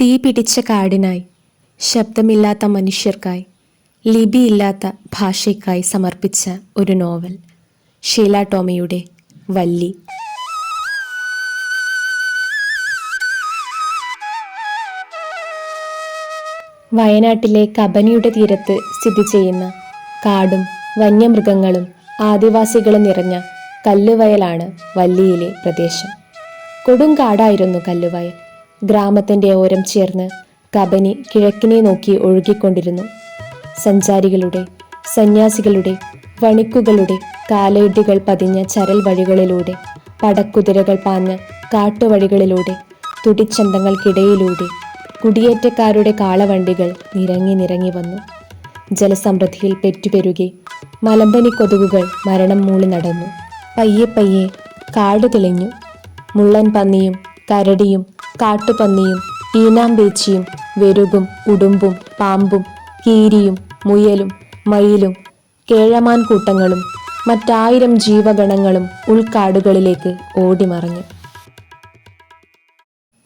തീ പിടിച്ച കാടിനായി ശബ്ദമില്ലാത്ത മനുഷ്യർക്കായി ലിപിയില്ലാത്ത ഭാഷയ്ക്കായി സമർപ്പിച്ച ഒരു നോവൽ ഷീല ടോമിയുടെ വല്ലി വയനാട്ടിലെ കബനിയുടെ തീരത്ത് സ്ഥിതി ചെയ്യുന്ന കാടും വന്യമൃഗങ്ങളും ആദിവാസികളും നിറഞ്ഞ കല്ലുവയലാണ് വല്ലിയിലെ പ്രദേശം. കൊടുങ്കാടായിരുന്നു കല്ലുവയൽ. ഗ്രാമത്തിന്റെ ഓരം ചേർന്ന് കബനി കിഴക്കിനെ നോക്കി ഒഴുകിക്കൊണ്ടിരുന്നു. സഞ്ചാരികളുടെ സന്യാസികളുടെ വണിക്കുകളുടെ കാലയിടികൾ പതിഞ്ഞ ചരൽ വഴികളിലൂടെ പടക്കുതിരകൾ പാഞ്ഞ കാട്ടുവഴികളിലൂടെ തുടിച്ചന്തങ്ങൾക്കിടയിലൂടെ കുടിയേറ്റക്കാരുടെ കാളവണ്ടികൾ നിരങ്ങി നിരങ്ങി വന്നു. ജലസമൃദ്ധിയിൽ പെറ്റുപെരുകി മലമ്പനി കൊതുകുകൾ മരണം മൂളി നടന്നു. പയ്യെ പയ്യെ കാട് തെളിഞ്ഞു. മുള്ളൻ പന്നിയും കരടിയും കാട്ടുപന്നിയും ഈനാമ്പേച്ചിയും വെരുകും ഉടുമ്പും പാമ്പും കീരിയും മുയലും മയിലും കേഴമാൻ കൂട്ടങ്ങളും മറ്റായിരം ജീവഗണങ്ങളും ഉൾക്കാടുകളിലേക്ക് ഓടിമറഞ്ഞു.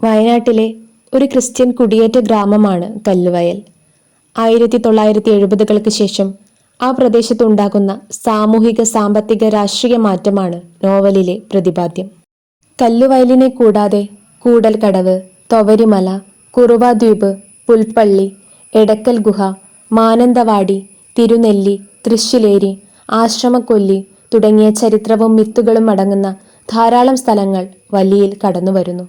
വയനാട്ടിലെ ഒരു ക്രിസ്ത്യൻ കുടിയേറ്റ ഗ്രാമമാണ് കല്ലുവയൽ. ആയിരത്തി തൊള്ളായിരത്തി എഴുപതുകൾക്ക് ശേഷം ആ പ്രദേശത്തുണ്ടാകുന്ന സാമൂഹിക സാമ്പത്തിക രാഷ്ട്രീയ മാറ്റമാണ് നോവലിലെ പ്രതിപാദ്യം. കല്ലുവയലിനെ കൂടാതെ കൂടൽക്കടവ് തൊവരിമല കുറുവാദ്വീപ് പുൽപ്പള്ളി എടക്കൽ ഗുഹ മാനന്തവാടി തിരുനെല്ലി തൃശ്ശിലേരി ആശ്രമക്കൊല്ലി തുടങ്ങിയ ചരിത്രവും മിത്തുകളും അടങ്ങുന്ന ധാരാളം സ്ഥലങ്ങൾ വലിയിൽ കടന്നുവരുന്നു.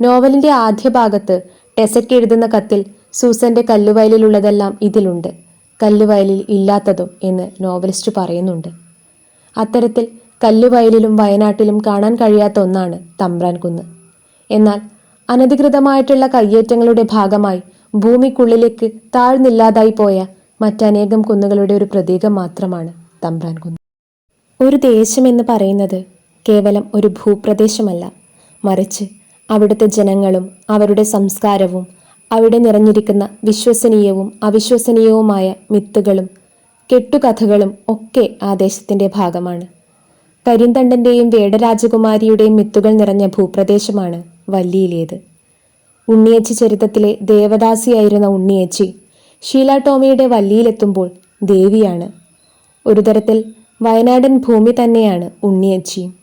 നോവലിന്റെ ആദ്യ ഭാഗത്ത് ടെസക്ക് എഴുതുന്ന കത്തിൽ സൂസന്റെ കല്ലുവയലിലുള്ളതെല്ലാം ഇതിലുണ്ട്. കല്ലുവയലിൽ ഇല്ലാത്തതും എന്ന് നോവലിസ്റ്റ് പറയുന്നുണ്ട്. അത്തരത്തിൽ കല്ലുവയലിലും വയനാട്ടിലും കാണാൻ കഴിയാത്ത ഒന്നാണ് തമ്പ്രാൻ കുന്ന്. എന്നാൽ അനധികൃതമായിട്ടുള്ള കയ്യേറ്റങ്ങളുടെ ഭാഗമായി ഭൂമിക്കുള്ളിലേക്ക് താഴ്ന്നില്ലാതായി പോയ മറ്റനേകം കുന്നുകളുടെ ഒരു പ്രതീകം മാത്രമാണ് തമ്പ്രാൻ കുന്ന്. ഒരു ദേശം എന്ന് പറയുന്നത് കേവലം ഒരു ഭൂപ്രദേശമല്ല. മറിച്ച് അവിടുത്തെ ജനങ്ങളും അവരുടെ സംസ്കാരവും അവിടെ നിറഞ്ഞിരിക്കുന്ന വിശ്വസനീയവും അവിശ്വസനീയവുമായ മിത്തുകളും കെട്ടുകഥകളും ഒക്കെ ആ ദേശത്തിന്റെ ഭാഗമാണ്. കരിന്തണ്ടന്റെയും വേടരാജകുമാരിയുടെയും മിത്തുകൾ നിറഞ്ഞ ഭൂപ്രദേശമാണ് വല്ലിയിലേത് ഉണ്ണിയച്ചി ചരിത്രത്തിലെ ദേവദാസിയായിരുന്ന ഉണ്ണിയച്ചി ഷീല ടോമിയുടെ വല്ലിയിലെത്തുമ്പോൾ ദേവിയാണ്. ഒരു തരത്തിൽ വയനാടൻ ഭൂമി തന്നെയാണ് ഉണ്ണിയച്ചിയും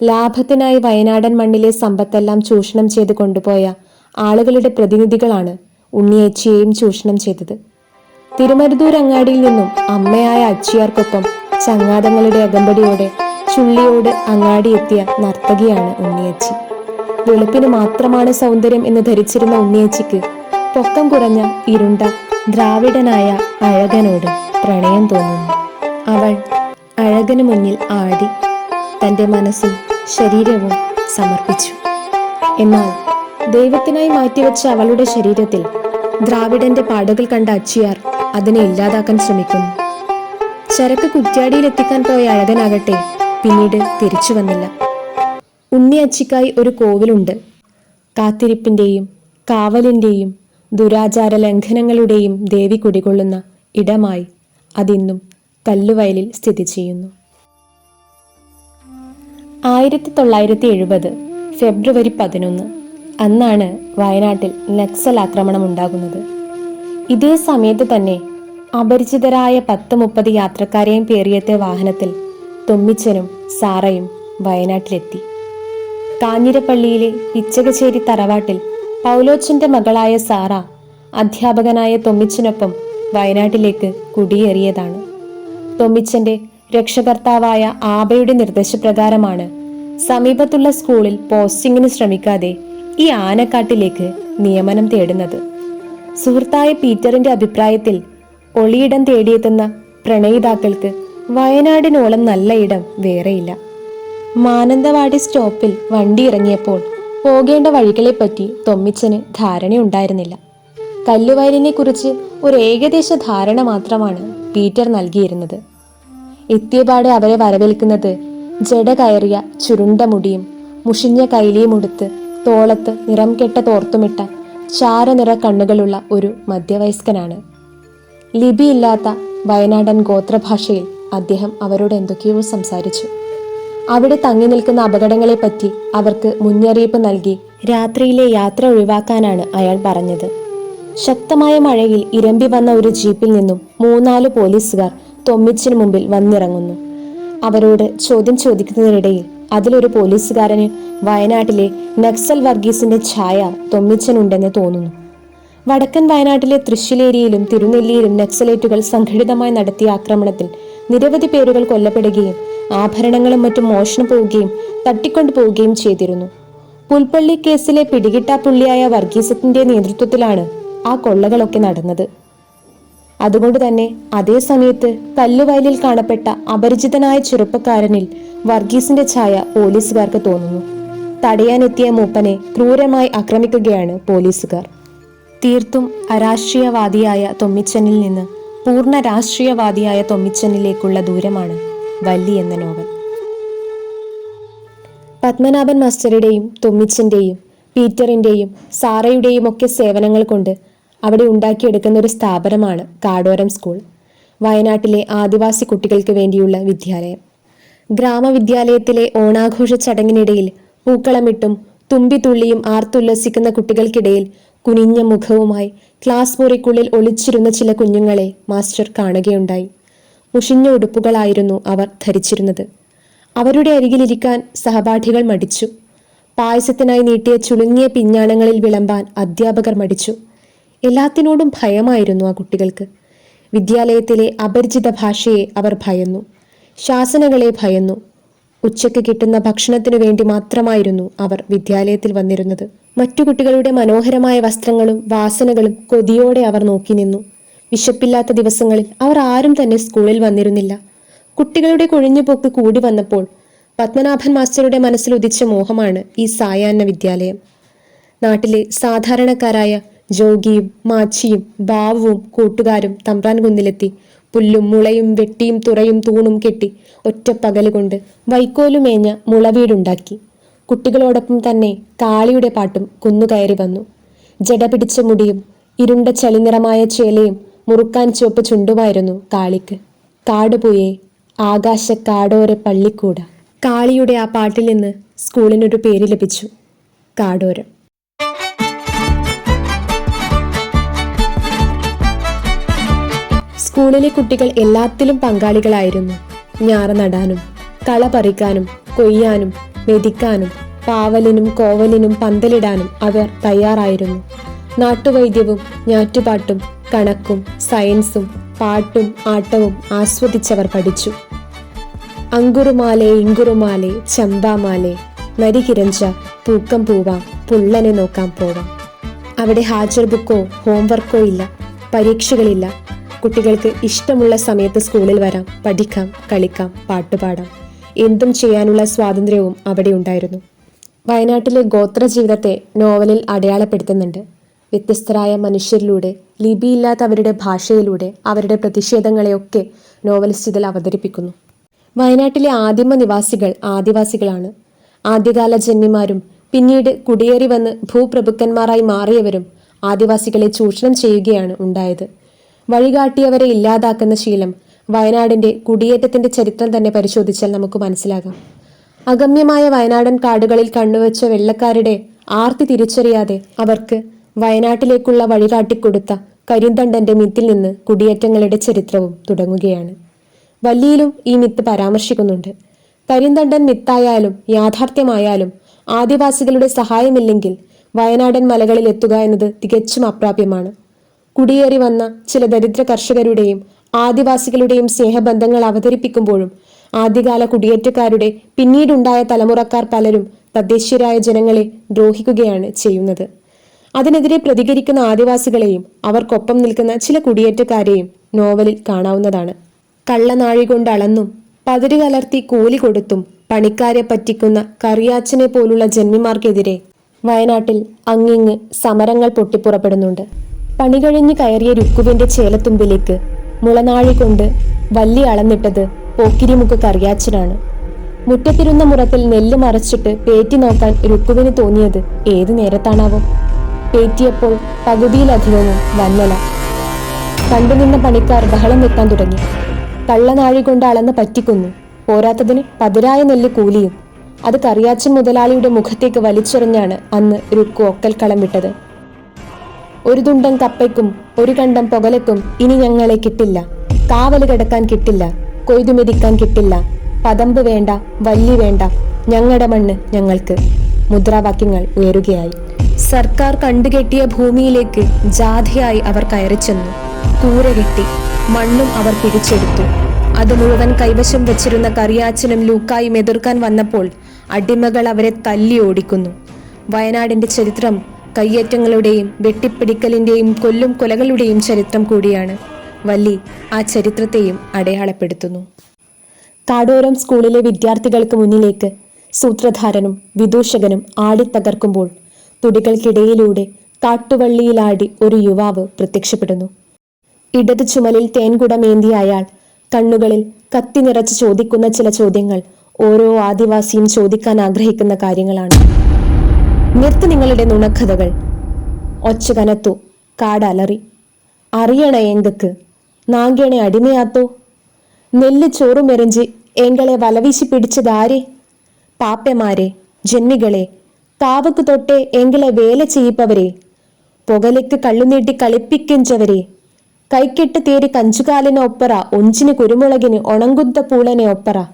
ലാഭത്തിനായി വയനാടൻ മണ്ണിലെ സമ്പത്തെല്ലാം ചൂഷണം ചെയ്ത് കൊണ്ടുപോയ ആളുകളുടെ പ്രതിനിധികളാണ് ഉണ്ണിയച്ചിയെയും ചൂഷണം ചെയ്തത്. തിരുമരുതൂർ അങ്ങാടിയിൽ നിന്നും അമ്മയായ അച്ചിയാർക്കൊപ്പം ചങ്ങാതങ്ങളുടെ അകമ്പടിയോടെ ചുള്ളിയോട് അങ്ങാടി എത്തിയ നർത്തകിയാണ് ഉണ്ണിയച്ചി. വെളുപ്പിന് മാത്രമാണ് സൗന്ദര്യം എന്ന് ധരിച്ചിരുന്ന ഉണ്ണിയച്ചിക്ക് പൊക്കം കുറഞ്ഞ ഇരുണ്ട ദ്രാവിഡനായ അഴകനോട് പ്രണയം തോന്നുന്നു. അവൾ അഴകന് മുന്നിൽ ആടി തന്റെ മനസ്സും ശരീരവും സമർപ്പിച്ചു. എന്നാൽ ദൈവത്തിനായി മാറ്റിവെച്ച അവളുടെ ശരീരത്തിൽ ദ്രാവിഡന്റെ പാടുകൾ കണ്ട അച്ചിയാർ അതിനെ ഇല്ലാതാക്കാൻ ശ്രമിക്കുന്നു. ചരക്ക് കുറ്റ്യാടിയിൽ എത്തിക്കാൻ പോയ അഴകനാകട്ടെ പിന്നീട് തിരിച്ചു വന്നില്ല. ഉണ്ണി അച്ചിക്കായി ഒരു കോവിലുണ്ട്. കാത്തിരിപ്പിന്റെയും കാവലിന്റെയും ദുരാചാര ലംഘനങ്ങളുടെയും ദേവി കുടികൊള്ളുന്ന ഇടമായി അതിന്നും കല്ലുവയലിൽ സ്ഥിതി ചെയ്യുന്നു. ആയിരത്തി തൊള്ളായിരത്തി എഴുപത് ഫെബ്രുവരി പതിനൊന്ന്. അന്നാണ് വയനാട്ടിൽ നക്സൽ ആക്രമണം ഉണ്ടാകുന്നത് ഇതേ സമയത്ത് തന്നെ അപരിചിതരായ പത്ത് മുപ്പത് യാത്രക്കാരെയും പേറിയത്തെ വാഹനത്തിൽ തൊമ്മിച്ചനും സാറയും വയനാട്ടിലെത്തി. കാഞ്ഞിരപ്പള്ളിയിലെ പിച്ചകശ്ശേരി തറവാട്ടിൽ പൗലോച്ചിന്റെ മകളായ സാറ അധ്യാപകനായ തൊമ്മിച്ചനൊപ്പം വയനാട്ടിലേക്ക് കുടിയേറിയതാണ്. തൊമ്മിച്ചന്റെ രക്ഷകർത്താവായ ആബയുടെ നിർദ്ദേശപ്രകാരമാണ് സമീപത്തുള്ള സ്കൂളിൽ പോസ്റ്റിങ്ങിന് ശ്രമിക്കാതെ ഈ ആനക്കാട്ടിലേക്ക് നിയമനം തേടുന്നത്. സുഹൃത്തായ പീറ്ററിന്റെ അഭിപ്രായത്തിൽ ഒളിയിടം തേടിയെത്തുന്ന പ്രണയിതാക്കൾക്ക് വയനാടിനോളം നല്ല ഇടം വേറെയില്ല. മാനന്തവാടി സ്റ്റോപ്പിൽ വണ്ടി ഇറങ്ങിയപ്പോൾ പോകേണ്ട വഴികളെപ്പറ്റി തൊമ്മിച്ചന് ധാരണയുണ്ടായിരുന്നില്ല. കല്ലുവയലിനെ കുറിച്ച് ഒരു ഏകദേശ ധാരണ മാത്രമാണ് പീറ്റർ നൽകിയിരുന്നത്. എത്തിയപാടെ അവരെ വരവേൽക്കുന്നത് ജട കയറിയ ചുരുണ്ട മുടിയും മുഷിഞ്ഞ കൈലിയും ഉടുത്ത് തോളത്ത് നിറം കെട്ട തോർത്തുമിട്ട ചാരനിറ കണ്ണുകളുള്ള ഒരു മധ്യവയസ്കനാണ്. ലിപിയില്ലാത്ത വയനാടൻ ഗോത്രഭാഷയിൽ അദ്ദേഹം അവരോട് എന്തൊക്കെയോ സംസാരിച്ചു. അവിടെ തങ്ങി നിൽക്കുന്ന അപകടങ്ങളെപ്പറ്റി അവർക്ക് മുന്നറിയിപ്പ് നൽകി രാത്രിയിലെ യാത്ര ഒഴിവാക്കാനാണ് അയാൾ പറഞ്ഞത്. ശക്തമായ മഴയിൽ ഇരമ്പി വന്ന ഒരു ജീപ്പിൽ നിന്നും മൂന്നാൽ പോലീസുകാർ തൊമ്മിച്ചിന് മുമ്പിൽ വന്നിറങ്ങുന്നു. അവരോട് ചോദ്യം ചോദിക്കുന്നതിനിടയിൽ അതിലൊരു പോലീസുകാരന് വയനാട്ടിലെ നക്സൽ വർഗീസിന്റെ ഛായ തൊമ്മിച്ചനുണ്ടെന്ന് തോന്നുന്നു. വടക്കൻ വയനാട്ടിലെ തൃശ്ശിലേരിയിലും തിരുനെല്ലിയിലും നക്സലേറ്റുകൾ സംഘടിതമായി നടത്തിയ ആക്രമണത്തിൽ നിരവധി പേരുകൾ കൊല്ലപ്പെടുകയും ആഭരണങ്ങളും മറ്റും മോഷണം പോവുകയും തട്ടിക്കൊണ്ടു പോവുകയും ചെയ്തിരുന്നു. പുൽപ്പള്ളി കേസിലെ പിടികിട്ടാപ്പുള്ളിയായ വർഗീസത്തിന്റെ നേതൃത്വത്തിലാണ് ആ കൊള്ളകളൊക്കെ നടന്നത്. അതുകൊണ്ട് തന്നെ അതേ സമയത്ത് കല്ലുവയലിൽ കാണപ്പെട്ട അപരിചിതനായ ചെറുപ്പക്കാരനിൽ വർഗീസിന്റെ ഛായ പോലീസുകാർക്ക് തോന്നുന്നു. തടയാനെത്തിയ മൂപ്പനെ ക്രൂരമായി ആക്രമിക്കുകയാണ് പോലീസുകാർ. തീർത്തും അരാഷ്ട്രീയവാദിയായ തൊമ്മിച്ചനിൽ നിന്ന് പൂർണ രാഷ്ട്രീയവാദിയായ തൊമ്മിച്ചനിലേക്കുള്ള ദൂരമാണ് വല്ലി എന്ന നോവൽ. പത്മനാഭൻ മാസ്റ്ററുടെയും തൊമ്മിച്ചന്റെയും പീറ്ററിന്റെയും സാറയുടെയും ഒക്കെ സേവനങ്ങൾ കൊണ്ട് അവിടെ ഉണ്ടാക്കിയെടുക്കുന്ന ഒരു സ്ഥാപനമാണ് കാടോരം സ്കൂൾ വയനാട്ടിലെ ആദിവാസി കുട്ടികൾക്ക് വേണ്ടിയുള്ള വിദ്യാലയം. ഗ്രാമവിദ്യാലയത്തിലെ ഓണാഘോഷ ചടങ്ങിനിടയിൽ പൂക്കളമിട്ടും തുമ്പിതുള്ളിയും ആർത്തുല്ലസിക്കുന്ന കുട്ടികൾക്കിടയിൽ കുനിഞ്ഞ മുഖവുമായി ക്ലാസ് മുറിക്കുള്ളിൽ ഒളിച്ചിരുന്ന ചില കുഞ്ഞുങ്ങളെ മാസ്റ്റർ കാണുകയുണ്ടായി. മുഷിഞ്ഞ ഉടുപ്പുകളായിരുന്നു അവർ ധരിച്ചിരുന്നത്. അവരുടെ അരികിലിരിക്കാൻ സഹപാഠികൾ മടിച്ചു. പായസത്തിനായി നീട്ടിയ ചുളുങ്ങിയ പിഞ്ഞാണങ്ങളിൽ വിളമ്പാൻ അധ്യാപകർ മടിച്ചു. എല്ലാത്തിനോടും ഭയമായിരുന്നു ആ കുട്ടികൾക്ക്. വിദ്യാലയത്തിലെ അപരിചിത ഭാഷയെ അവർ ഭയന്നു. ശാസനകളെ ഭയന്നു. ഉച്ചയ്ക്ക് കിട്ടുന്ന ഭക്ഷണത്തിനു വേണ്ടി മാത്രമായിരുന്നു അവർ വിദ്യാലയത്തിൽ വന്നിരുന്നത്. മറ്റു കുട്ടികളുടെ മനോഹരമായ വസ്ത്രങ്ങളും വാസനകളും കൊതിയോടെ അവർ നോക്കി നിന്നു. വിശപ്പില്ലാത്ത ദിവസങ്ങളിൽ അവർ ആരും തന്നെ സ്കൂളിൽ വന്നിരുന്നില്ല. കുട്ടികളുടെ കൊഴിഞ്ഞുപോക്ക് കൂടി വന്നപ്പോൾ പത്മനാഭൻ മാസ്റ്ററുടെ മനസ്സിൽ ഉദിച്ച മോഹമാണ് ഈ സായാഹ്ന വിദ്യാലയം. നാട്ടിലെ സാധാരണക്കാരായ ജോഗിയും മാച്ചിയും ബാവുവും കൂട്ടുകാരും തമ്പ്രാൻ കുന്നിലെത്തി പുല്ലും മുളയും വെട്ടിയും തുറയും തൂണും കെട്ടി ഒറ്റ കൊണ്ട് വൈക്കോലുമേഞ്ഞ മുളവീടുണ്ടാക്കി. കുട്ടികളോടൊപ്പം തന്നെ കാളിയുടെ പാട്ടും കുന്നുകയറി വന്നു. ജട പിടിച്ച മുടിയും ഇരുണ്ട ചളിനിറമായ ചേലയും മുറുക്കാൻ ചുവപ്പ് ചുണ്ടുമായിരുന്നു കാളിക്ക് കാടുപോയേ ആകാശ കാടോര പള്ളിക്കൂട. കാളിയുടെ ആ പാട്ടിൽ നിന്ന് സ്കൂളിനൊരു പേര് ലഭിച്ചു. കാടോരം. സ്കൂളിലെ കുട്ടികൾ എല്ലാത്തിലും പങ്കാളികളായിരുന്നു. ഞാറ നടാനും കള പറിക്കാനും കൊയ്യാനും മെതിക്കാനും പാവലിനും കോവലിനും പന്തലിടാനും അവർ തയ്യാറായിരുന്നു. നാട്ടുവൈദ്യവും ഞാറ്റുപാട്ടും കണക്കും സയൻസും പാട്ടും ആട്ടവും ആസ്വദിച്ചവർ പഠിച്ചു. അങ്കുറുമാലെ ഇങ്കുറുമാലെ ചമ്പാമാലെ നരികിരഞ്ച തൂക്കം പൂവാം പുള്ളനെ നോക്കാൻ പോവാം. അവിടെ ഹാജർ ബുക്കോ ഹോംവർക്കോ ഇല്ല പരീക്ഷകളില്ല. കുട്ടികൾക്ക് ഇഷ്ടമുള്ള സമയത്ത് സ്കൂളിൽ വരാം പഠിക്കാം കളിക്കാം പാട്ടുപാടാം. എന്തും ചെയ്യാനുള്ള സ്വാതന്ത്ര്യവും അവിടെ ഉണ്ടായിരുന്നു. വയനാട്ടിലെ ഗോത്ര ജീവിതത്തെ നോവലിൽ അടയാളപ്പെടുത്തുന്നുണ്ട്. വ്യത്യസ്തരായ മനുഷ്യരിലൂടെ ലിപിയില്ലാത്ത അവരുടെ ഭാഷയിലൂടെ അവരുടെ പ്രതിഷേധങ്ങളെയൊക്കെ നോവലിസ്റ്റ് ഇതിൽ അവതരിപ്പിക്കുന്നു. വയനാട്ടിലെ ആദിമ നിവാസികൾ ആദിവാസികളാണ്. ആദ്യകാല ജന്മിമാരും പിന്നീട് കുടിയേറി വന്ന് ഭൂപ്രഭുക്കന്മാരായി മാറിയവരും ആദിവാസികളെ ചൂഷണം ചെയ്യുകയാണ് ഉണ്ടായത്. വഴികാട്ടിയവരെ ഇല്ലാതാക്കുന്ന ശീലം വയനാടിന്റെ കുടിയേറ്റത്തിന്റെ ചരിത്രം തന്നെ പരിശോധിച്ചാൽ നമുക്ക് മനസ്സിലാകാം. അഗമ്യമായ വയനാടൻ കാടുകളിൽ കണ്ണുവച്ച വെള്ളക്കാരുടെ ആർത്തി തിരിച്ചറിയാതെ അവർക്ക് വയനാട്ടിലേക്കുള്ള വഴികാട്ടിക്കൊടുത്ത കരിന്തണ്ടന്റെ മിത്തിൽ നിന്ന് കുടിയേറ്റങ്ങളുടെ ചരിത്രവും തുടങ്ങുകയാണ്. വല്ലിയിലും ഈ മിത്ത് പരാമർശിക്കുന്നുണ്ട്. കരിന്തണ്ടൻ മിത്തായാലും യാഥാർത്ഥ്യമായാലും ആദിവാസികളുടെ സഹായമില്ലെങ്കിൽ വയനാടൻ മലകളിൽ എത്തുക എന്നത് തികച്ചും അപ്രാപ്യമാണ്. കുടിയേറി വന്ന ചില ദരിദ്ര കർഷകരുടെയും ആദിവാസികളുടെയും സ്നേഹബന്ധങ്ങൾ അവതരിപ്പിക്കുമ്പോഴും ആദ്യകാല കുടിയേറ്റക്കാരുടെ പിന്നീടുണ്ടായ തലമുറക്കാർ പലരും തദ്ദേശീയരായ ജനങ്ങളെ ദ്രോഹിക്കുകയാണ് ചെയ്യുന്നത്. അതിനെതിരെ പ്രതികരിക്കുന്ന ആദിവാസികളെയും അവർക്കൊപ്പം നിൽക്കുന്ന ചില കുടിയേറ്റക്കാരെയും നോവലിൽ കാണാവുന്നതാണ്. കള്ളനാഴി കൊണ്ട് അളന്നും കലർത്തി കൂലി കൊടുത്തും പണിക്കാരെ പറ്റിക്കുന്ന കറിയാച്ചനെ പോലുള്ള ജന്മിമാർക്കെതിരെ വയനാട്ടിൽ അങ്ങിങ്ങ് സമരങ്ങൾ പൊട്ടിപ്പുറപ്പെടുന്നുണ്ട്. പണി കഴിഞ്ഞ് കയറിയ രുക്കുവിന്റെ ചേലത്തുമ്പിലേക്ക് മുളനാഴി കൊണ്ട് വല്ലി അളന്നിട്ടത് പോക്കിരിമുക്ക് കറിയാച്ചനാണ്. മുറ്റത്തിരുന്ന മുറത്തിൽ നെല്ല് മറച്ചിട്ട് പേറ്റി നോക്കാൻ രുക്കുവിന് തോന്നിയത് ഏതു നേരത്താണാവോ. പേറ്റിയപ്പോൾ പകുതിയിലധികവും വന്നല. കണ്ടുനിന്ന പണിക്കാർ ബഹളം വെക്കാൻ തുടങ്ങി. കള്ളനാഴി കൊണ്ട് അളന്ന് പറ്റിക്കുന്നു. പോരാത്തതിന് പതിരായ നെല്ല് കൂലിയും. അത് കറിയാച്ചൻ മുതലാളിയുടെ മുഖത്തേക്ക് വലിച്ചെറിഞ്ഞാണ് അന്ന് രുക്കു ഒക്കൽ കളം വിട്ടത്. ഒരു തുണ്ടം കപ്പയ്ക്കും ഒരു കണ്ടം പുകലക്കും ഇനി ഞങ്ങളെ കിട്ടില്ല. കാവൽ കിടക്കാൻ കിട്ടില്ല കൊയ്തുമെതിക്കാൻ കിട്ടില്ല. പതമ്പ് വേണ്ട വല്ലി വേണ്ട ഞങ്ങളുടെ മണ്ണ് ഞങ്ങൾക്ക്. മുദ്രാവാക്യങ്ങൾ ഉയരുകയായി. സർക്കാർ കണ്ടുകെട്ടിയ ഭൂമിയിലേക്ക് ജാഥയായി അവർ കയറിച്ചെന്നു കൂര കെട്ടി മണ്ണും അവർ പിടിച്ചെടുത്തു. അത് മുഴുവൻ കൈവശം വെച്ചിരുന്ന കറിയാച്ചനും ലൂക്കായും എതിർക്കാൻ വന്നപ്പോൾ അടിമകൾ അവരെ തല്ലി ഓടിക്കുന്നു. വയനാടിന്റെ ചരിത്രം കയ്യേറ്റങ്ങളുടെയും വെട്ടിപ്പിടിക്കലിന്റെയും കൊല്ലും കൊലകളുടെയും ചരിത്രം കൂടിയാണ്. വല്ലി ആ ചരിത്രത്തെയും അടയാളപ്പെടുത്തുന്നു. താടോരം സ്കൂളിലെ വിദ്യാർത്ഥികൾക്ക് മുന്നിലേക്ക് സൂത്രധാരനും വിദൂഷകനും ആടിത്തകർക്കുമ്പോൾ തുടികൾക്കിടയിലൂടെ കാട്ടുവള്ളിയിലാടി ഒരു യുവാവ് പ്രത്യക്ഷപ്പെടുന്നു. ഇടത് ചുമലിൽ തേൻകുടമേന്തിയ അയാൾ കണ്ണുകളിൽ കത്തി നിറച്ച് ചോദിക്കുന്ന ചില ചോദ്യങ്ങൾ ഓരോ ആദിവാസിയും ചോദിക്കാൻ ആഗ്രഹിക്കുന്ന കാര്യങ്ങളാണ്. നിർത്ത് നിങ്ങളുടെ നുണക്കഥകൾ. ഒച്ച കനത്തു കാടലറി. അറിയണ എങ്കക്ക് നാങ്കേണെ അടിമയാത്തോ. നെല്ല് ചോറുമെറിഞ്ച് എങ്കളെ വലവീശി പിടിച്ചതാരെ. പാപ്പമാരെ ജന്മികളെ താവക്ക് തൊട്ടേ എങ്കളെ വേല ചെയ്യിപ്പവരെ. പുകലേക്ക് കള്ളുനീട്ടി കളിപ്പിക്കിഞ്ചവരെ. കൈക്കെട്ട് തേരി കഞ്ചുകാലിന് ഒപ്പറ ഒഞ്ചിന് കുരുമുളകിന് ഒണങ്കുത്ത പൂളനെ ഒപ്പറ.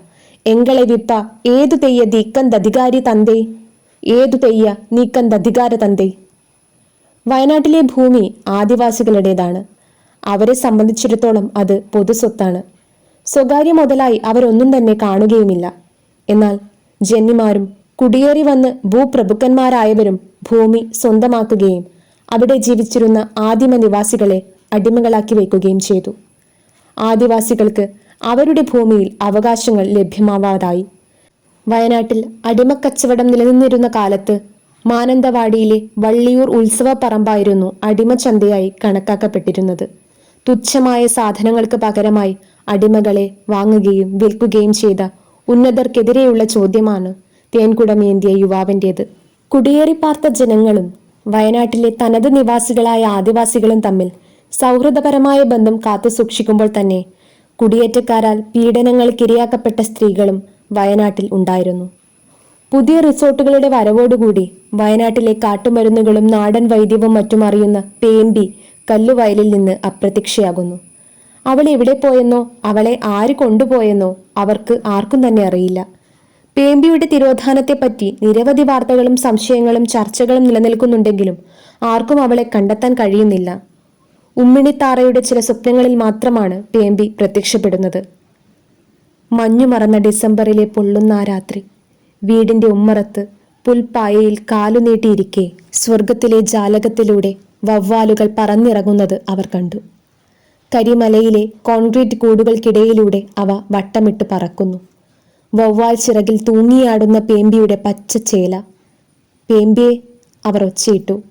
എങ്കളെ വിപ്പ ഏതു തെയ്യ ദീക്കന്തധികാരി തന്തേ. ഏതു തെയ്യ നീക്കന്ത അധികാര തന്തേ? വയനാട്ടിലെ ഭൂമി ആദിവാസികളുടേതാണ്. അവരെ സംബന്ധിച്ചിടത്തോളം അത് പൊതുസ്വത്താണ് സ്വകാര്യ മുതലായി അവരൊന്നും തന്നെ കാണുകയുമില്ല. എന്നാൽ ജന്മിമാരും കുടിയേറി വന്ന് ഭൂപ്രഭുക്കന്മാരായവരും ഭൂമി സ്വന്തമാക്കുകയും അവിടെ ജീവിച്ചിരുന്ന ആദിമ നിവാസികളെ അടിമകളാക്കി വയ്ക്കുകയും ചെയ്തു. ആദിവാസികൾക്ക് അവരുടെ ഭൂമിയിൽ അവകാശങ്ങൾ ലഭ്യമാവാതായി. വയനാട്ടിൽ അടിമക്കച്ചവടം നിലനിന്നിരുന്ന കാലത്ത് മാനന്തവാടിയിലെ വള്ളിയൂർ ഉത്സവ പറമ്പായിരുന്നു അടിമച്ചന്തയായി കണക്കാക്കപ്പെട്ടിരുന്നത്. തുച്ഛമായ സാധനങ്ങൾക്ക് പകരമായി അടിമകളെ വാങ്ങുകയും വിൽക്കുകയും ചെയ്ത ഉന്നതർക്കെതിരെയുള്ള ചോദ്യമാണ് തേൻകുടമേന്തിയ യുവാവിന്റേത്. കുടിയേറിപ്പാർത്ത ജനങ്ങളും വയനാട്ടിലെ തനത് നിവാസികളായ ആദിവാസികളും തമ്മിൽ സൗഹൃദപരമായ ബന്ധം കാത്തു സൂക്ഷിക്കുമ്പോൾ തന്നെ കുടിയേറ്റക്കാരാൽ പീഡനങ്ങൾക്കിരയാക്കപ്പെട്ട സ്ത്രീകളും വയനാട്ടിൽ ഉണ്ടായിരുന്നു. പുതിയ റിസോർട്ടുകളുടെ വരവോടുകൂടി വയനാട്ടിലെ കാട്ടുമരുന്നുകളും നാടൻ വൈദ്യവും മറ്റും അറിയുന്ന പേമ്പി കല്ലുവയലിൽ നിന്ന് അപ്രത്യക്ഷയാകുന്നു. അവൾ എവിടെ പോയെന്നോ അവളെ ആര് കൊണ്ടുപോയെന്നോ അവർക്ക് ആർക്കും തന്നെ അറിയില്ല. പേമ്പിയുടെ തിരോധാനത്തെപ്പറ്റി നിരവധി വാർത്തകളും സംശയങ്ങളും ചർച്ചകളും നിലനിൽക്കുന്നുണ്ടെങ്കിലും ആർക്കും അവളെ കണ്ടെത്താൻ കഴിയുന്നില്ല. ഉമ്മിണിത്താറയുടെ ചില സ്വപ്നങ്ങളിൽ മാത്രമാണ് പേമ്പി പ്രത്യക്ഷപ്പെടുന്നത്. മഞ്ഞു മറന്ന ഡിസംബറിലെ പൊള്ളുന്ന ആ രാത്രി. വീടിന്റെ ഉമ്മറത്ത് പുൽപ്പായയിൽ കാലുനീട്ടിയിരിക്കെ സ്വർഗത്തിലെ ജാലകത്തിലൂടെ വവ്വാലുകൾ പറന്നിറങ്ങുന്നത് അവർ കണ്ടു. കരിമലയിലെ കോൺക്രീറ്റ് കൂടുകൾക്കിടയിലൂടെ അവ വട്ടമിട്ട് പറക്കുന്നു. വവ്വാൽ ചിറകിൽ തൂങ്ങിയാടുന്ന പേമ്പിയുടെ പച്ച ചേല. പേമ്പിയെ അവർ ഒച്ചയിട്ടു.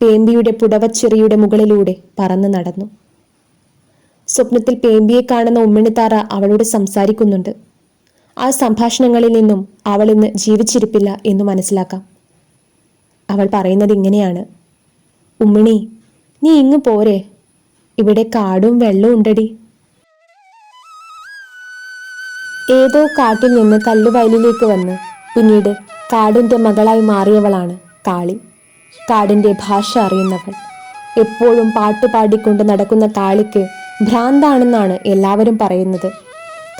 പേമ്പിയുടെ പുടവച്ചെറിയുടെ മുകളിലൂടെ പറന്നു നടന്നു. സ്വപ്നത്തിൽ പേമ്പിയെ കാണുന്ന ഉമ്മിണിത്താറ അവളോട് സംസാരിക്കുന്നുണ്ട്. ആ സംഭാഷണങ്ങളിൽ നിന്നും അവൾ ഇന്ന് ജീവിച്ചിരിപ്പില്ല എന്ന് മനസ്സിലാക്കാം. അവൾ പറയുന്നത് ഇങ്ങനെയാണ്. ഉമ്മിണി നീ ഇങ്ങ് പോരെ. ഇവിടെ കാടും വെള്ളവും ഉണ്ടടി. ഏതോ കാട്ടിൽ നിന്ന് കല്ലുവയലിലേക്ക് വന്ന് പിന്നീട് കാടിന്റെ മകളായി മാറിയവളാണ് കാളി. കാടിന്റെ ഭാഷ അറിയുന്നവൾ. എപ്പോഴും പാട്ടുപാടിക്കൊണ്ട് നടക്കുന്ന കാളിക്ക് ഭ്രാന്താണെന്നാണ് എല്ലാവരും പറയുന്നത്.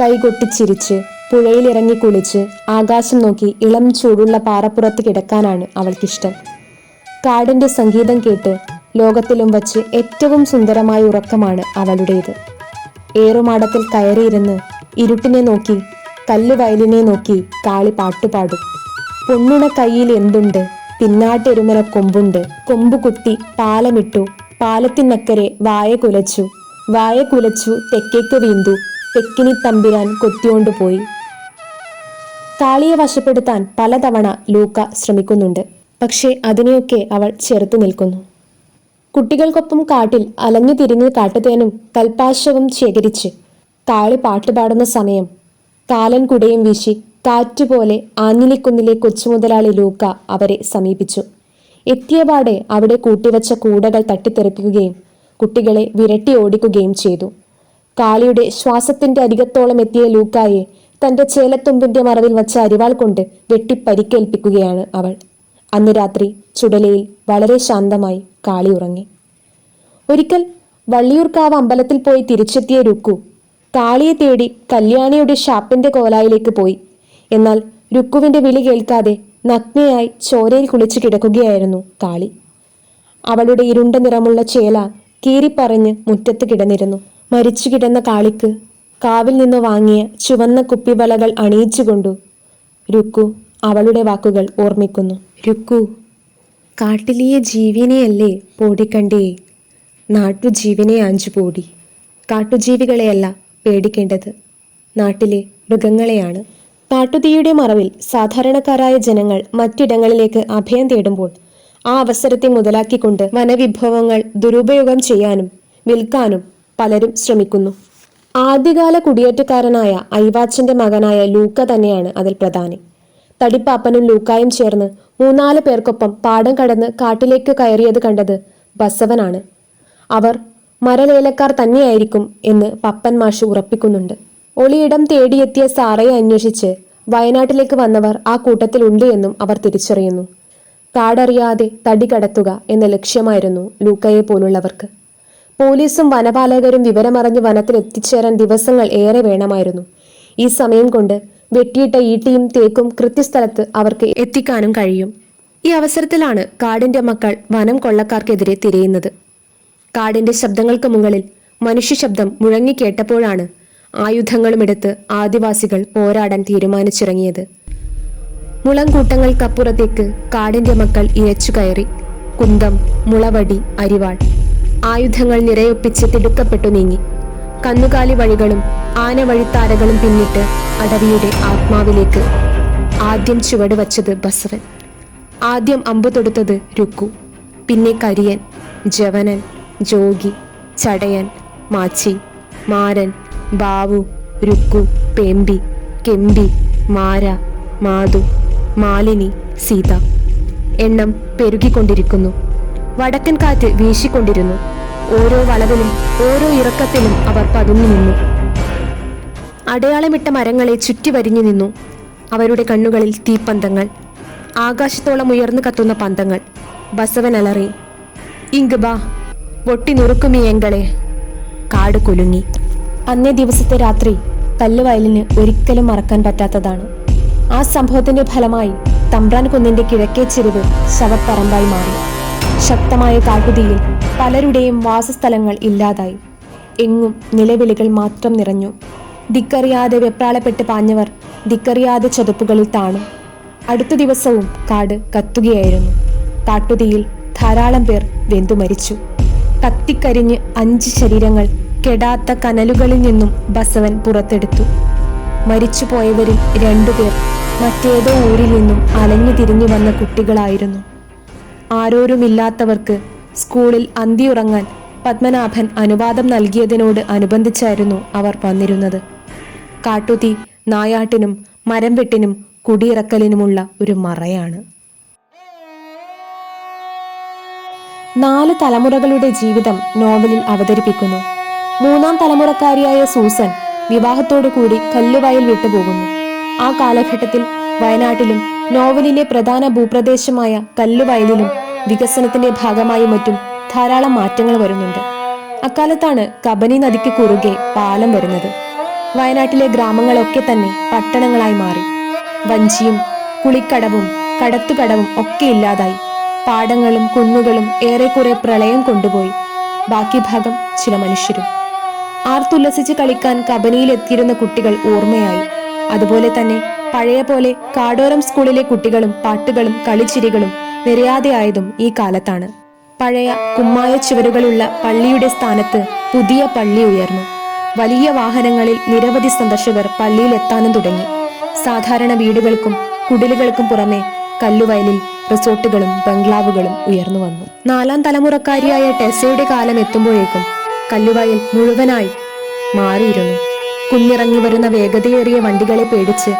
കൈകൊട്ടിച്ചിരിച്ച് പുഴയിലിറങ്ങി കുളിച്ച് ആകാശം നോക്കി ഇളം ചൂടുള്ള പാറപ്പുറത്ത് കിടക്കാനാണ് അവൾക്കിഷ്ടം. കാടിന്റെ സംഗീതം കേട്ട് ലോകത്തിലും വച്ച് ഏറ്റവും സുന്ദരമായ ഉറക്കമാണ് അവളുടേത്. ഏറുമാടത്തിൽ കയറിയിരുന്ന് ഇരുട്ടിനെ നോക്കി കല്ലുവയലിനെ നോക്കി കാളി പാട്ടുപാടും. പൊണ്ണുണ കയ്യിൽ എന്തുണ്ട്? പിന്നാട്ടെരുമന കൊമ്പുണ്ട്. കൊമ്പ് കുത്തി പാലമിട്ടു. പാലത്തിനക്കരെ വായ കുലച്ചു. വായ കുലച്ചു തെക്കേക്ക് വീന്തു തെക്കിനി തമ്പിരാൻ കൊത്തിയോണ്ടുപോയി താളിയെ വശപ്പെടുത്താൻ പലതവണ ലൂക്ക ശ്രമിക്കുന്നുണ്ട്. പക്ഷേ അതിനെയൊക്കെ അവൾ ചെറുത്തു നിൽക്കുന്നു. കുട്ടികൾക്കൊപ്പം കാട്ടിൽ അലഞ്ഞു തിരിഞ്ഞ് കാട്ടുതേനും കൽപ്പാശവും ശേഖരിച്ച് കാളി പാട്ടുപാടുന്ന സമയം കാലൻ കുടയും വീശി കാറ്റുപോലെ ആഞ്ഞിലിക്കുന്നിലെ കൊച്ചുമുതലാളി ലൂക്ക അവരെ സമീപിച്ചു. എത്തിയപാടെ അവിടെ കൂട്ടിവച്ച കൂടകൾ തട്ടിത്തെറിപ്പിക്കുകയും കുട്ടികളെ വിരട്ടി ഓടിക്കുകയും ചെയ്തു. കാളിയുടെ ശ്വാസത്തിന്റെ അരികത്തോളം എത്തിയ ലൂക്കായെ തന്റെ ചേലത്തുമ്പിന്റെ മറവിൽ വച്ച അരിവാൾ കൊണ്ട് വെട്ടിപ്പരിക്കേൽപ്പിക്കുകയാണ് അവൾ. അന്ന് രാത്രി ചുടലയിൽ വളരെ ശാന്തമായി കാളി ഉറങ്ങി. ഒരിക്കൽ വള്ളിയൂർക്കാവ് അമ്പലത്തിൽ പോയി തിരിച്ചെത്തിയ രുക്കു കാളിയെ തേടി കല്യാണിയുടെ ഷാപ്പിന്റെ കോലായിലേക്ക് പോയി. എന്നാൽ രുക്കുവിന്റെ വിളി കേൾക്കാതെ നഗ്നയായി ചോരയിൽ കുളിച്ചു കിടക്കുകയായിരുന്നു കാളി. അവളുടെ ഇരുണ്ട നിറമുള്ള ചേല കീറിപ്പറഞ്ഞ് മുറ്റത്ത് കിടന്നിരുന്നു. മരിച്ചു കിടന്ന കാളിക്ക് കാവിൽ നിന്ന് വാങ്ങിയ ചുവന്ന കുപ്പിവലകൾ അണിയിച്ചുകൊണ്ടു രുക്കു അവളുടെ വാക്കുകൾ ഓർമ്മിക്കുന്നു. രുക്കു കാട്ടിലീയ ജീവിനെയല്ലേ പോടിക്കണ്ടേ? നാട്ടുജീവിനെ അഞ്ചു പോടി. കാട്ടുജീവികളെയല്ല പേടിക്കേണ്ടത്. നാട്ടിലെ മൃഗങ്ങളെയാണ്. കാട്ടുതീയുടെ മറവിൽ സാധാരണക്കാരായ ജനങ്ങൾ മറ്റിടങ്ങളിലേക്ക് അഭയം തേടുമ്പോൾ ആ അവസരത്തെ മുതലാക്കിക്കൊണ്ട് വനവിഭവങ്ങൾ ദുരുപയോഗം ചെയ്യാനും വിൽക്കാനും പലരും ശ്രമിക്കുന്നു. ആദ്യകാല കുടിയേറ്റക്കാരനായ ഐവാച്ചന്റെ മകനായ ലൂക്ക തന്നെയാണ് അതിൽ പ്രധാനി. തടിപ്പാപ്പനും ലൂക്കായും ചേർന്ന് മൂന്നാൽ പേർക്കൊപ്പം പാടം കടന്ന് കാട്ടിലേക്ക് കയറിയത് കണ്ടത് ബസവനാണ്. അവർ മരലേലക്കാർ തന്നെയായിരിക്കും എന്ന് പപ്പൻ മാഷ് ഉറപ്പിക്കുന്നുണ്ട്. ഒളിയിടം തേടിയെത്തിയ സാറയെ അന്വേഷിച്ച് വയനാട്ടിലേക്ക് വന്നവർ ആ കൂട്ടത്തിലുണ്ട് എന്നും അവർ തിരിച്ചറിയുന്നു. കാടറിയാതെ തടി കടത്തുക എന്ന ലക്ഷ്യമായിരുന്നു ലൂക്കയെ പോലുള്ളവർക്ക്. പോലീസും വനപാലകരും വിവരമറിഞ്ഞ് വനത്തിൽ എത്തിച്ചേരാൻ ദിവസങ്ങൾ ഏറെ വേണമായിരുന്നു. ഈ സമയം കൊണ്ട് വെട്ടിയിട്ട ഈട്ടിയും തേക്കും കൃത്യസ്ഥലത്ത് അവർക്ക് എത്തിക്കാനും കഴിയും. ഈ അവസരത്തിലാണ് കാടിന്റെ മക്കൾ വനം കൊള്ളക്കാർക്കെതിരെ തിരയുന്നത്. കാടിന്റെ ശബ്ദങ്ങൾക്ക് മുകളിൽ മനുഷ്യ ശബ്ദം മുഴങ്ങിക്കേട്ടപ്പോഴാണ് ആയുധങ്ങളുമെടുത്ത് ആദിവാസികൾ പോരാടാൻ തീരുമാനിച്ചിറങ്ങിയത്. മുളങ്കൂട്ടങ്ങൾക്കപ്പുറത്തേക്ക് കാടിന്റെ മക്കൾ ഇഴച്ചു കയറി. കുന്തം മുളവടി അരിവാൾ. ആയുധങ്ങൾ നിരയൊപ്പിച്ച് തിടുക്കപ്പെട്ടു നീങ്ങി. കന്നുകാലി വഴികളും ആന വഴിത്താരകളും പിന്നിട്ട് അടവിയുടെ ആത്മാവിലേക്ക് ആദ്യം ചുവട് വച്ചത് ബസവൻ. ആദ്യം അമ്പു തൊടുത്തത് രുക്കു. പിന്നെ കരിയൻ ജവനൻ ജോഗി ചടയൻ മാച്ചി മാരൻ ബാവു രുക്കു പേമ്പി കെമ്പി മാര മാതു മാലിനി സീത. എണ്ണം പെരുകിക്കൊണ്ടിരിക്കുന്നു. വടക്കൻ കാറ്റ് വീശിക്കൊണ്ടിരുന്നു. ഓരോ വളവിലും ഓരോ ഇറക്കത്തിലും അവർ പതുങ്ങി നിന്നു. അടയാളമിട്ട മരങ്ങളെ ചുറ്റി വരിഞ്ഞു നിന്നു. അവരുടെ കണ്ണുകളിൽ തീപ്പന്തങ്ങൾ. ആകാശത്തോളം ഉയർന്നു കത്തുന്ന പന്തങ്ങൾ. ബസവൻ അലറി ഇങ്ക് ബാ പൊട്ടി നുറുക്കുമീ എങ്കളെ. കാട് കുലുങ്ങി. അന്നേ ദിവസത്തെ രാത്രി കല്ലുവയലിന് ഒരിക്കലും മറക്കാൻ പറ്റാത്തതാണ്. ആ സംഭവത്തിന്റെ ഫലമായി തമ്പ്രാൻ കുന്നിന്റെ കിഴക്കേ ചെരുവ് ശവപ്പറമ്പായി മാറി. ശക്തമായ കാട്ടുതീയിൽ പലരുടെയും വാസസ്ഥലങ്ങൾ ഇല്ലാതായി. എങ്ങും നിലവിളികൾ മാത്രം നിറഞ്ഞു. ദിക്കറിയാതെ വെപ്രാളപ്പെട്ട് പാഞ്ഞവർ ദിക്കറിയാതെ ചതുപ്പുകളിൽ താണു. അടുത്ത ദിവസവും കാട് കത്തുകയായിരുന്നു. കാട്ടുതീയിൽ ധാരാളം പേർ വെന്തു മരിച്ചു. കത്തിക്കരിഞ്ഞ് അഞ്ച് ശരീരങ്ങൾ കെടാത്ത കനലുകളിൽ നിന്നും ബസവൻ പുറത്തെടുത്തു. മരിച്ചുപോയവരിൽ രണ്ടുപേർ മറ്റേതോ ഊരിൽ നിന്നും അലഞ്ഞു തിരിഞ്ഞു വന്ന കുട്ടികളായിരുന്നു. ആരോരുമില്ലാത്തവർക്ക് സ്കൂളിൽ അന്തിയുറങ്ങാൻ പത്മനാഭൻ അനുവാദം നൽകിയതിനോട് അനുബന്ധിച്ചായിരുന്നു അവർ വന്നിരുന്നത്. കാട്ടുതീ നായാട്ടിനും മരം വെട്ടിനും കുടിയിറക്കലിനുമുള്ള ഒരു മറയാണ്. നാല് തലമുറകളുടെ ജീവിതം നോവലിൽ അവതരിപ്പിക്കുന്നു. മൂന്നാം തലമുറക്കാരിയായ സൂസൻ വിവാഹത്തോടു കൂടി കല്ലുവയൽ വിട്ടുപോകുന്നു. ആ കാലഘട്ടത്തിൽ വയനാട്ടിലും നോവലിലെ പ്രധാന ഭൂപ്രദേശമായ കല്ലുവയലിലും വികസനത്തിന്റെ ഭാഗമായി മറ്റും ധാരാളം മാറ്റങ്ങൾ വരുന്നുണ്ട്. അക്കാലത്താണ് കബനി നദിക്ക് കുറുകെ പാലം വരുന്നത്. വയനാട്ടിലെ ഗ്രാമങ്ങളൊക്കെ തന്നെ പട്ടണങ്ങളായി മാറി. വഞ്ചിയും കുളിക്കടവും കടത്തുകടവും ഒക്കെ ഇല്ലാതായി. പാടങ്ങളും കുന്നുകളും ഏറെക്കുറെ പ്രളയം കൊണ്ടുപോയി. ബാക്കി ഭാഗം ചില മനുഷ്യരും. ആർത്തുല്ലസിച്ച് കളിക്കാൻ കബനിയിലെത്തിയിരുന്ന കുട്ടികൾ ഓർമ്മയായി. അതുപോലെ തന്നെ പഴയ പോലെ കാടോരം സ്കൂളിലെ കുട്ടികളും പാട്ടുകളും കളിച്ചിരികളും നിരയാതെയായതും ഈ കാലത്താണ്. പഴയ കുമ്മായ ചുവരുകളുള്ള പള്ളിയുടെ സ്ഥാനത്ത് പുതിയ പള്ളി ഉയർന്നു. വലിയ വാഹനങ്ങളിൽ നിരവധി സന്ദർശകർ പള്ളിയിൽ എത്താനും തുടങ്ങി. സാധാരണ വീടുകൾക്കും കുടിലുകൾക്കും പുറമെ കല്ലുവയലിൽ റിസോർട്ടുകളും ബംഗ്ലാവുകളും ഉയർന്നു വന്നു. നാലാം തലമുറക്കാരിയായ ടെസയുടെ കാലം എത്തുമ്പോഴേക്കും കല്ലുവയൽ മുഴുവനായി മാറിയിരുന്നു. കുന്നിറങ്ങി വരുന്ന വേഗതയേറിയ വണ്ടികളെ പേടിച്ച്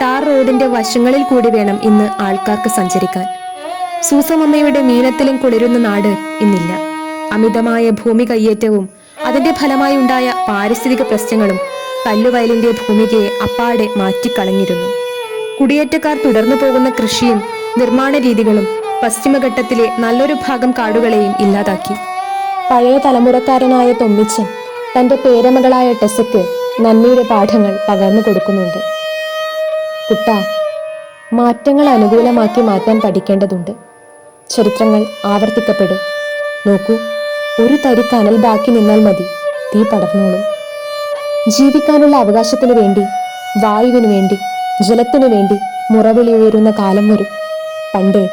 ടാർ റോഡിന്റെ വശങ്ങളിൽ കൂടി വേണം ഇന്ന് ആൾക്കാർക്ക് സഞ്ചരിക്കാൻ. സൂസമമ്മയുടെ മീനത്തിലും കുളിരുന്ന നാട് ഇന്നില്ല. അമിതമായ ഭൂമി കയ്യേറ്റവും അതിന്റെ ഫലമായി ഉണ്ടായ പാരിസ്ഥിതിക പ്രശ്നങ്ങളും കല്ലുവയലിന്റെ ഭൂമികയെ അപ്പാടെ മാറ്റിക്കളഞ്ഞിരുന്നു. കുടിയേറ്റക്കാർ തുടർന്നു പോകുന്ന കൃഷിയും നിർമ്മാണ രീതികളും പശ്ചിമഘട്ടത്തിലെ നല്ലൊരു ഭാഗം കാടുകളെയും ഇല്ലാതാക്കി. പഴയ തലമുറക്കാരനായ തൊമ്മിച്ചൻ തന്റെ പേരമകളായ ടെസയ്ക്ക് നന്മയുടെ പാഠങ്ങൾ പകർന്നു കൊടുക്കുന്നുണ്ട്. കുട്ട മാറ്റങ്ങൾ അനുകൂലമാക്കി മാറ്റാൻ പഠിക്കേണ്ടതുണ്ട്. ചരിത്രങ്ങൾ ആവർത്തിക്കപ്പെടും. നോക്കൂ ഒരു തരി കനൽ ബാക്കി നിന്നാൽ മതി. തീ പടർന്നോളും. ജീവിക്കാനുള്ള അവകാശത്തിനു വേണ്ടി വായുവിനു വേണ്ടി ജലത്തിനു വേണ്ടി മുറവിളി ഉയരുന്ന കാലം വരും. പണ്ട്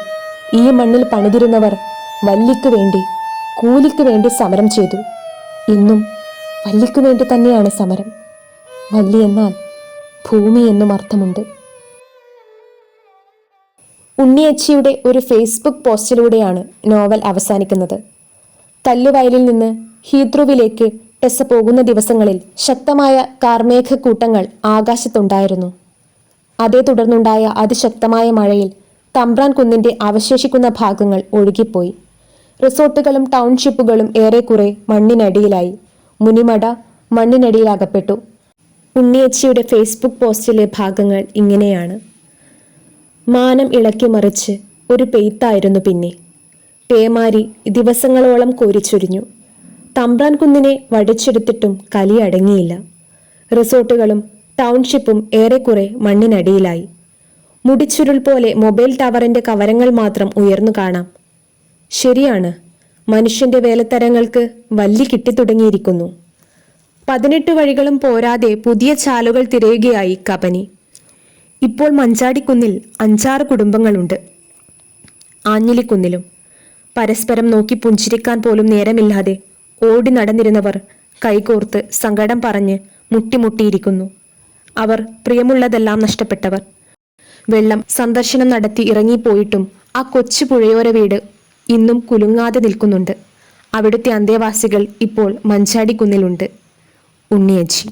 ഈ മണ്ണിൽ പണിതിരുന്നവർ വല്ലിക്ക് വേണ്ടി കൂലിക്ക് വേണ്ടി സമരം ചെയ്തു. ഇന്നും വല്ലിക്കു വേണ്ടി തന്നെയാണ് സമരം. വല്ലി എന്നാൽ ഭൂമി എന്നും അർത്ഥമുണ്ട്. ഉണ്ണിയച്ചിയുടെ ഒരു ഫേസ്ബുക്ക് പോസ്റ്റിലൂടെയാണ് നോവൽ അവസാനിക്കുന്നത്. കല്ലുവയലിൽ നിന്ന് ഹീദ്രുവിലേക്ക് ടെസ പോകുന്ന ദിവസങ്ങളിൽ ശക്തമായ കാർമേഘക്കൂട്ടങ്ങൾ ആകാശത്തുണ്ടായിരുന്നു. അതേ തുടർന്നുണ്ടായ അതിശക്തമായ മഴയിൽ തമ്പ്രാൻ കുന്നിന്റെ അവശേഷിക്കുന്ന ഭാഗങ്ങൾ ഒഴുകിപ്പോയി. റിസോർട്ടുകളും ടൗൺഷിപ്പുകളും ഏറെക്കുറെ മണ്ണിനടിയിലായി. മുനിമട മണ്ണിനടിയിലാകപ്പെട്ടു. ഉണ്ണിയച്ചിയുടെ ഫേസ്ബുക്ക് പോസ്റ്റിലെ ഭാഗങ്ങൾ ഇങ്ങനെയാണ്. മാനം ഇളക്കി മറിച്ച് ഒരു പെയ്ത്തായിരുന്നു പിന്നെ. പേമാരി ദിവസങ്ങളോളം കോരിച്ചൊരിഞ്ഞു. തമ്പ്രാൻ കുന്നിനെ വടിച്ചെടുത്തിട്ടും കലി അടങ്ങിയില്ല. റിസോർട്ടുകളും ടൗൺഷിപ്പും ഏറെക്കുറെ മണ്ണിനടിയിലായി. മുടിച്ചുരുൾ പോലെ മൊബൈൽ ടവറിന്റെ കവരങ്ങൾ മാത്രം ഉയർന്നു കാണാം. ശരിയാണ്. മനുഷ്യന്റെ വേലത്തരങ്ങൾക്ക് വല്ലി കിട്ടിത്തുടങ്ങിയിരിക്കുന്നു. പതിനെട്ട് വഴികളും പോരാതെ പുതിയ ചാലുകൾ തിരയുകയായി കബനി ഇപ്പോൾ മഞ്ചാടിക്കുന്നിൽ അഞ്ചാറ് കുടുംബങ്ങളുണ്ട്. ആഞ്ഞിലിക്കുന്നിലും. പരസ്പരം നോക്കി പുഞ്ചിരിക്കാൻ പോലും നേരമില്ലാതെ ഓടി നടന്നിരുന്നവർ കൈകോർത്ത് സങ്കടം പറഞ്ഞ് മുട്ടിമുട്ടിയിരിക്കുന്നു. അവർ പ്രിയമുള്ളതെല്ലാം നഷ്ടപ്പെട്ടവർ. വെള്ളം സന്ദർശനം നടത്തി ഇറങ്ങിപ്പോയിട്ടും ആ കൊച്ചു പുഴയോര വീട് ഇന്നും കുലുങ്ങാതെ നിൽക്കുന്നുണ്ട്. അവിടുത്തെ അന്തേവാസികൾ ഇപ്പോൾ മഞ്ചാടിക്കുന്നിലുണ്ട്. ഉണ്ണിയച്ചി